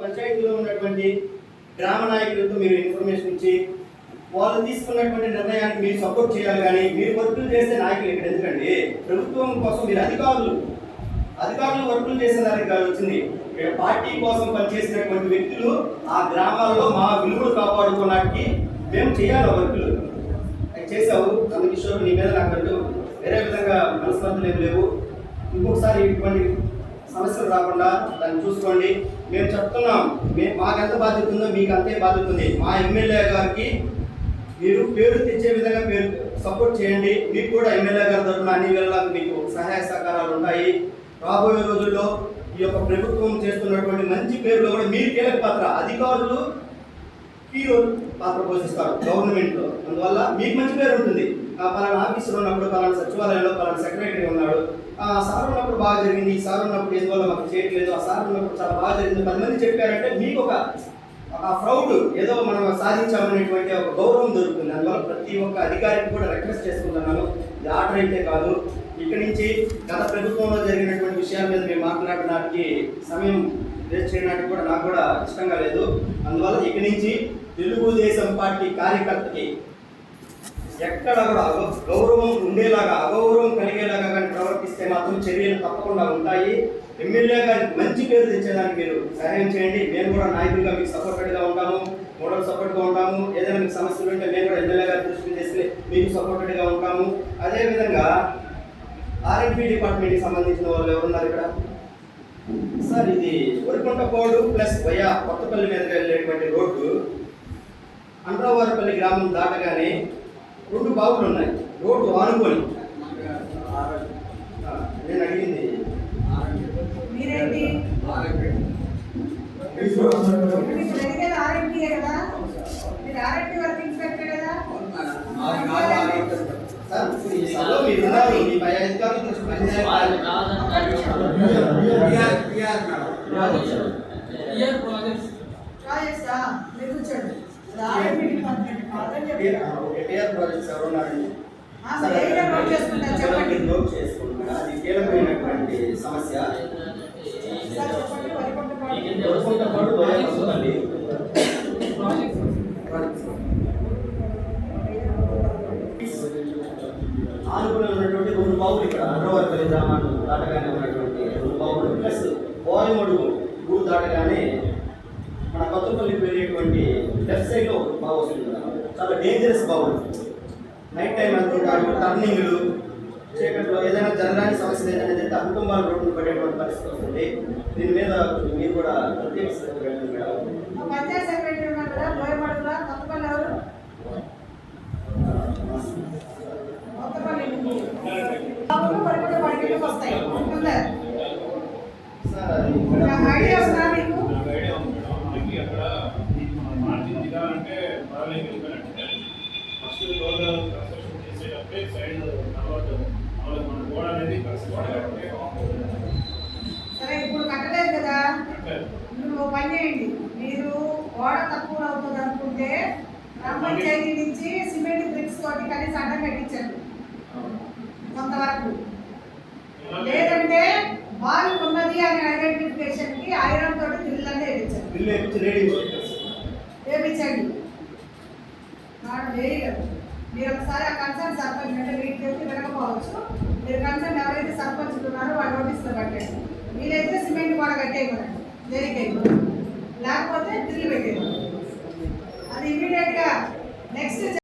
పంచాయతీలో ఉన్నటువంటి గ్రామ నాయకులతో మీరు ఇన్ఫర్మేషన్ ఇచ్చి వాళ్ళు తీసుకున్నటువంటి నిర్ణయానికి మీరు సపోర్ట్ చేయాలి కానీ మీరు వర్కులు చేసే నాయకులు ఇక్కడ ఎందుకండి? ప్రభుత్వం కోసం మీరు అధికారులు. అధికారులు వర్కులు చేసే దానికి కాదు వచ్చింది. ఇక్కడ పార్టీ కోసం పనిచేసినటువంటి వ్యక్తులు ఆ గ్రామాల్లో మా విలువలు కాపాడుకోవడానికి మేము చేయాలి వర్కులు. అవి చేసావు అందుకిషోర్ నీ మీద నాకు వేరే విధంగా మనస్పర్ధలు ఏం లేవు. ఇంకొకసారి ఇటువంటి సమస్యలు రాకుండా దాన్ని చూసుకోండి. మేము చెప్తున్నాం మేము మాకు ఎంత బాధ్యత ఉందో మీకు అంతే బాధ్యత ఉంది మా ఎమ్మెల్యే గారికి మీరు పేరు తెచ్చే విధంగా పేరు సపోర్ట్ చేయండి. మీకు కూడా ఎమ్మెల్యే గారి తరఫున అన్ని వేళలకు మీకు సహాయ సహకారాలు ఉంటాయి. రాబోయే రోజుల్లో ఈ యొక్క ప్రభుత్వం చేస్తున్నటువంటి మంచి పేరులో కూడా మీరు కీలక పాత్ర అధికారులు హీరో పాత్ర పోషిస్తారు గవర్నమెంట్లో. అందువల్ల మీకు మంచి పేరు ఉంటుంది. పలానా ఆఫీసులో ఉన్నప్పుడు పలానా సచివాలయంలో పలానా సెక్రటరీ ఉన్నారు. ఆ సార్ ఉన్నప్పుడు బాగా జరిగింది ఈ సార్ ఉన్నప్పుడు ఎందువల్ల మాకు చేయట్లేదు ఆ సార్ ఉన్నప్పుడు చాలా బాగా జరిగింది. పది మంది చెప్పారంటే మీకు ఒక ఆ ప్రౌడ్ ఏదో మనం సాధించామనేటువంటి ఒక గౌరవం దొరుకుతుంది. అందువల్ల ప్రతి ఒక్క అధికారికి కూడా రిక్వెస్ట్ చేసుకుంటున్నాను. ఇది ఆర్డర్ అయితే కాదు. ఇక్కడి నుంచి గత ప్రభుత్వంలో జరిగినటువంటి విషయాల మీద మేము మాట్లాడడానికి సమయం వేస్ట్ చేయడానికి కూడా నాకు కూడా ఇష్టంగా లేదు. అందువల్ల ఇక్కడి నుంచి తెలుగుదేశం పార్టీ కార్యకర్తకి ఎక్కడ కూడా గౌరవం ఉండేలాగా అగౌరవం కలిగేలాగా చర్యలు తప్పకుండా ఉంటాయి. ఎమ్మెల్యే గారికి మంచి పేరు తెచ్చేదానికి మీరు సహాయం చేయండి. మేము కూడా నాయకులుగా మీకు సపోర్టెడ్గా ఉంటాము. మోడల్ సపోర్ట్గా ఉంటాము. ఏదైనా మీకు సమస్యలు ఉంటే మేము కూడా ఎమ్మెల్యే గారి దృష్టికి చేస్తే మీకు సపోర్టెడ్గా ఉంటాము. అదేవిధంగా ఆర్ఎంపీ డిపార్ట్మెంట్కి సంబంధించిన వాళ్ళు ఎవరున్నారు ఇక్కడ? సార్ ఇది వరికుంటపోడు ప్లస్ వయా కొత్తపల్లి మీదకి వెళ్ళేటువంటి రోడ్డు. అండ్రవారపల్లి గ్రామం దాటగానే రెండు బావులు ఉన్నాయి. రోడ్డు ఆనుకొని ఆ, నేను అడిగింది మీరేంటి మీకు మీకు జరిగేది ఆర్ఎంపీయే కదా మీరు ఆర్ఎంపీ వర్క్ ఇన్స్పెక్టర్ కదా సార్ ఈ సభలో మీరు ఉన్నారు మీ పై అధికారులు కొంచెం పనిచేయాలి. ప్రాజెక్ట్సా మీరు కూర్చోండి. చెప్పండి. సమస్య సార్ చెప్పండి వరికొంట ప్రాజెక్ట్ వరికుంటపోడు వయా కొత్తపల్లి ఆనుకుని ఉన్నటువంటి రెండు బావులు ఇక్కడ అగ్రవర్పల్లి గ్రామాన్ని దాటగానే ఉన్నటువంటి రెండు బావులు. ప్లస్ పోయమడుగు ఊరు దాటగానే మన కొత్తపల్లి వెళ్ళేటువంటి లెఫ్ట్ సైడ్లో ఒక బావు వస్తుంది చాలా డేంజరస్ బావులు నైట్ టైం అనుకుంటారు టర్నింగ్లు చీకట్లో ఏదైనా జనరాని సమస్య ఏదైనా జరిగితే ఆ కుటుంబాలు రోడ్డు పడేటువంటి పరిస్థితి వస్తుంది. దీని మీద మీరు కూడా ప్రత్యేక శ్రద్ధ పెట్టండి మేడం. మా పంచాయత్ సెక్రటరీ ఉన్నారు కదా బోయమడుగులా కొత్తపల్లి ఎవరు కొత్తపల్లి బాబులు వరికొంట పడికెళ్ళకి వస్తాయి ఉంటుందా సార్ అది నాకు ఐడియా ఉందా మీకు నాకు ఐడియా ఉంది మేడం. మనకి అక్కడ మన మార్జిన్ దిగాలంటే బాగాలేదు వెళ్ళిపోయినట్టు ఫస్ట్ రోడ్ కన్స్ట్రక్షన్ చేసేటప్పుడే సైడ్ కలవద్దు అవ్వదు మన గోడ అనేది కన్స్ట్రక్షన్ సరే ఇప్పుడు కట్టలేదు కదా మీరు పని చేయండి మీరు గోడ తక్కువ అవుతుంది అనుకుంటే గ్రామ పంచాయతీ నుంచి సిమెంట్ బ్రిక్స్ తోటి కనీసం అడ్డం కట్టించండి కొంతవరకు లేదంటే బావి ఉన్నది అనే ఐడెంటిఫికేషన్కి ఐరన్ తోటి డ్రిల్ వేయించండి. నాకు వేయగలరు మీరు ఒకసారి ఆ కన్సర్న్ సర్పంచ్ అంటే మీకు చెప్పి వినకపోవచ్చు మీరు కన్సర్న్ ఎవరైతే సర్పంచ్ ఉన్నారో వాళ్ళు నోటీసులో కట్టండి వీలైతే సిమెంట్ కూడా కట్టేయమనండి దేనికైనా